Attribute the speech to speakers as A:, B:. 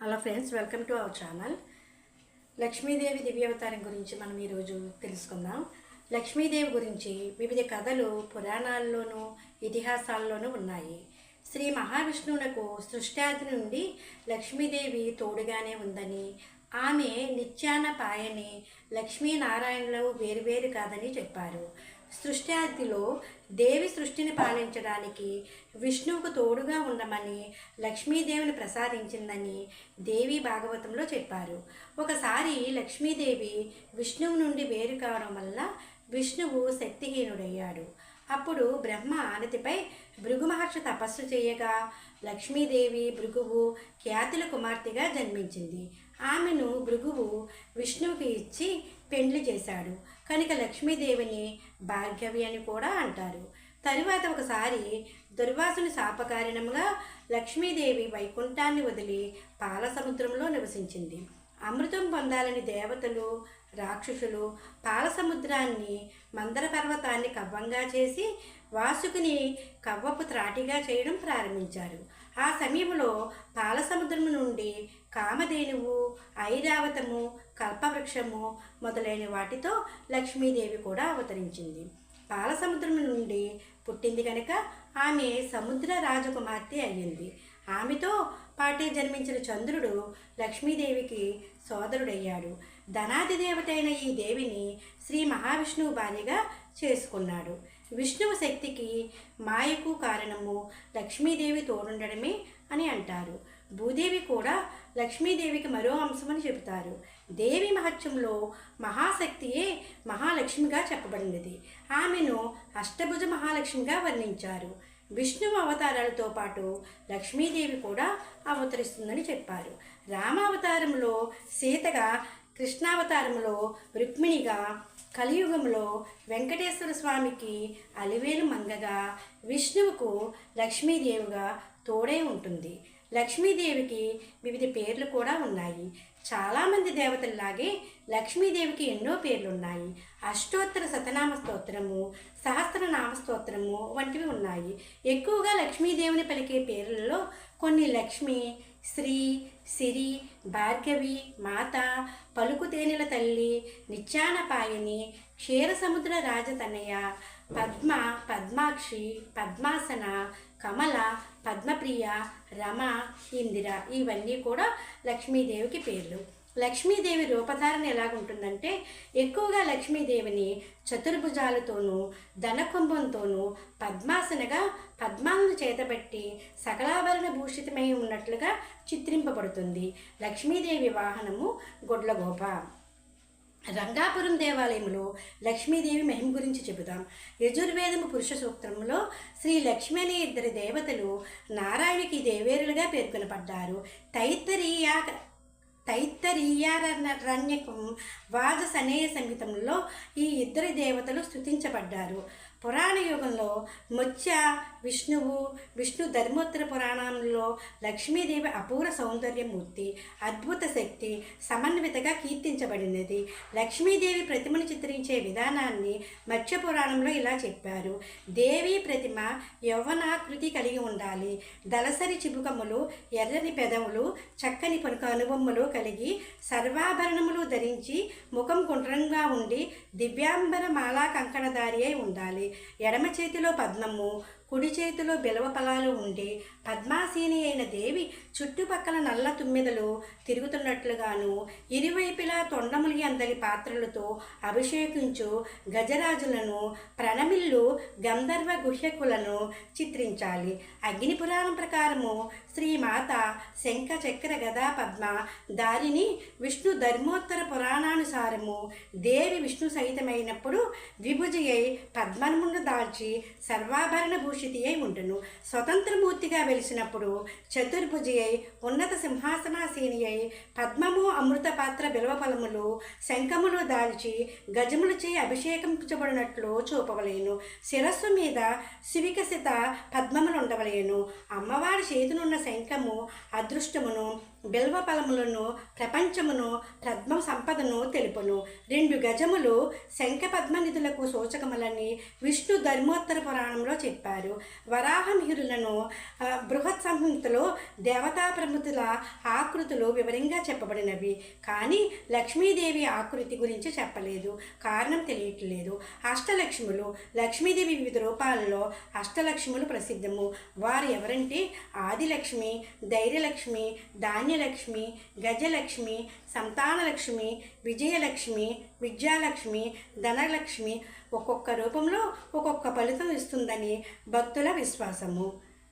A: Hello friends welcome to our channel Lakshmidevi దివ్యావతారం గురించి మనం ఈరోజు తెలుసుకుందాం. లక్ష్మీదేవి గురించి వివిధ కథలు పురాణాల్లోనూ ఇతిహాసాల్లోనూ ఉన్నాయి. శ్రీ మహావిష్ణువునకు సృష్టాది నుండి లక్ష్మీదేవి తోడుగానే ఉందని ఆమె నిత్యాన పాయని లక్ష్మీనారాయణలు వేరువేరు కాదని చెప్పారు. సృష్టాదిలో దేవి సృష్టిని పాలించడానికి విష్ణువుకు తోడుగా ఉండమని లక్ష్మీదేవిని ప్రసాదించిందని దేవి భాగవతంలో చెప్పారు. ఒకసారి లక్ష్మీదేవి విష్ణువు నుండి వేరు కావడం వల్ల విష్ణువు శక్తిహీనుడయ్యాడు. అప్పుడు బ్రహ్మ ఆనతిపై భృగు మహర్షి తపస్సు చేయగా లక్ష్మీదేవి భృగువు ఖ్యాతుల కుమార్తెగా జన్మించింది. ఆమెను భృగువు విష్ణువుకి ఇచ్చి పెండ్లి చేశాడు. కనుక లక్ష్మీదేవిని భార్గవి అని కూడా అంటారు. తరువాత ఒకసారి దుర్వాసుని శాపకారణంగా లక్ష్మీదేవి వైకుంఠాన్ని వదిలి పాల సముద్రంలో నివసించింది. అమృతం పొందాలని దేవతలు రాక్షసులు పాల సముద్రాన్ని మందర పర్వతాన్ని కవ్వంగా చేసి వాసుకుని కవ్వపు త్రాటిగా చేయడం ప్రారంభించారు. ఆ సమయంలో పాలసముద్రము నుండి కామధేనువు ఐరావతము కల్పవృక్షము మొదలైన వాటితో లక్ష్మీదేవి కూడా అవతరించింది. పాలసముద్రము నుండి పుట్టింది కనుక ఆమె సముద్ర రాజకుమార్తె అయ్యింది. ఆమెతో పాటే జన్మించిన చంద్రుడు లక్ష్మీదేవికి సోదరుడయ్యాడు. ధనాది దేవతైన ఈ దేవిని శ్రీ మహావిష్ణువు భార్యగా చేసుకున్నాడు. విష్ణువు శక్తికి మాయకు కారణము లక్ష్మీదేవి తోడుండడమే అని అంటారు. భూదేవి కూడా లక్ష్మీదేవికి మరో అంశమని చెబుతారు. దేవి మహత్యంలో మహాశక్తియే మహాలక్ష్మిగా చెప్పబడినది. ఆమెను అష్టభుజ మహాలక్ష్మిగా వర్ణించారు. విష్ణువు అవతారాలతో పాటు లక్ష్మీదేవి కూడా అవతరిస్తుందని చెప్పారు. రామావతారంలో సీతగా కృష్ణావతారంలో రుక్మిణిగా కలియుగంలో వెంకటేశ్వర స్వామికి అలివేలు మంగగా విష్ణువుకు లక్ష్మీదేవిగా తోడై ఉంటుంది. లక్ష్మీదేవికి వివిధ పేర్లు కూడా ఉన్నాయి. చాలామంది దేవతల్లాగే లక్ష్మీదేవికి ఎన్నో పేర్లు ఉన్నాయి అష్టోత్తర శతనామ స్తోత్రము సహస్రనామ స్తోత్రము వంటివి ఉన్నాయి. ఎక్కువగా లక్ష్మీదేవిని పలికే పేర్లలో కొన్ని లక్ష్మి శ్రీ సిరి భార్గవి మాత పలు తేనెల తల్లి నిత్యానపాయని క్షీరసముద్ర రాజతనయ పద్మ పద్మాక్షి పద్మాసన కమల పద్మప్రియ రమ ఇందిర ఇవన్నీ కూడా లక్ష్మీదేవికి పేర్లు. లక్ష్మీదేవి రూపధారణ ఎలాగుంటుందంటే ఎక్కువగా లక్ష్మీదేవిని చతుర్భుజాలతోనూ ధనకుంభంతోనూ పద్మాసనగా పద్మాలను చేతబట్టి సకలాభరణ భూషితమై ఉన్నట్లుగా చిత్రింపబడుతుంది. లక్ష్మీదేవి వాహనము గొడ్లగోప. రంగాపురం దేవాలయంలో లక్ష్మీదేవి మహిమ గురించి చెబుదాం. యజుర్వేదము పురుష సూత్రంలో శ్రీ లక్ష్మి అనే ఇద్దరు దేవతలు నారాయణకి దేవేరులుగా పేర్కొనబడ్డారు తైత్తరీయ తైత్తరీయారణ్యకం వాజ సనేయ సంగీతంలో ఈ ఇద్దరి దేవతలు స్థుతించబడ్డారు పురాణ యుగంలో ముత్య విష్ణువు విష్ణు ధర్మోత్తర పురాణంలో లక్ష్మీదేవి అపూర్వ సౌందర్యమూర్తి అద్భుత శక్తి సమన్వితగా కీర్తించబడినది. లక్ష్మీదేవి ప్రతిమను చిత్రించే విధానాన్ని మత్స్య పురాణంలో ఇలా చెప్పారు. దేవి ప్రతిమ యవ్వనాకృతి కలిగి ఉండాలి. దళసరి చిబుకములు ఎర్రని పెదవులు చక్కని పనుక అనుబొమ్మలు కలిగి సర్వాభరణములు ధరించి ముఖం గుండ్రంగా ఉండి దివ్యాంబర మాలా కంకణదారి అయి ఉండాలి. ఎడమ చేతిలో పద్మము కుడి చేతిలో బిలవపలాలు ఉండి పద్మాసీని అయిన దేవి చుట్టుపక్కల నల్ల తుమ్మెదలు తిరుగుతున్నట్లుగాను ఇరువైపులా తొండములి అందరి పాత్రలతో అభిషేకించు గజరాజులను ప్రణమిల్లు గంధర్వ గుహ్యకులను చిత్రించాలి. అగ్ని పురాణం ప్రకారము శ్రీమాత శంఖ చక్ర గదా పద్మ దారిని విష్ణు ధర్మోత్తర పురాణానుసారము దేవి విష్ణు సహితమైనప్పుడు విభుజయై అయి పద్మమును దాల్చి సర్వాభరణ భూషితి అయి ఉండును. స్వతంత్రమూర్తిగా వెలిసినప్పుడు చతుర్భుజి అయి ఉన్నత సింహాసనాసీని అయి పద్మము అమృత పాత్ర బిల్వఫలములు శంఖములు దాల్చి గజములచే అభిషేకించబడినట్లు చూపవలేను. శిరస్సు మీద శివికసిత పద్మములు ఉండవలేను. అమ్మవారి చేతునున్న శంఖము అదృష్టమును బిల్వ బలములను ప్రపంచమును పద్మ సంపదను తెలుపును. రెండు గజములు శంఖ పద్మనిధులకు సూచకములని విష్ణు ధర్మోత్తర పురాణంలో చెప్పారు. వరాహమిహిరులను బృహత్ సంహితలో దేవతా ప్రముఖుల ఆకృతులు వివరంగా చెప్పబడినవి. కానీ లక్ష్మీదేవి ఆకృతి గురించి చెప్పలేదు. కారణం తెలియట్లేదు. అష్టలక్ష్ములు లక్ష్మీదేవి వివిధ రూపాలలో అష్టలక్ష్ములు ప్రసిద్ధము. వారు ఎవరంటే ఆదిలక్ష్మి ధైర్యలక్ష్మి ధాన్యలక్ష్మి గజలక్ష్మి సంతానలక్ష్మి విజయలక్ష్మి విద్యాలక్ష్మి ధనలక్ష్మి ఒక్కొక్క రూపంలో ఒక్కొక్క ఫలితం ఇస్తుందని భక్తుల విశ్వాసము.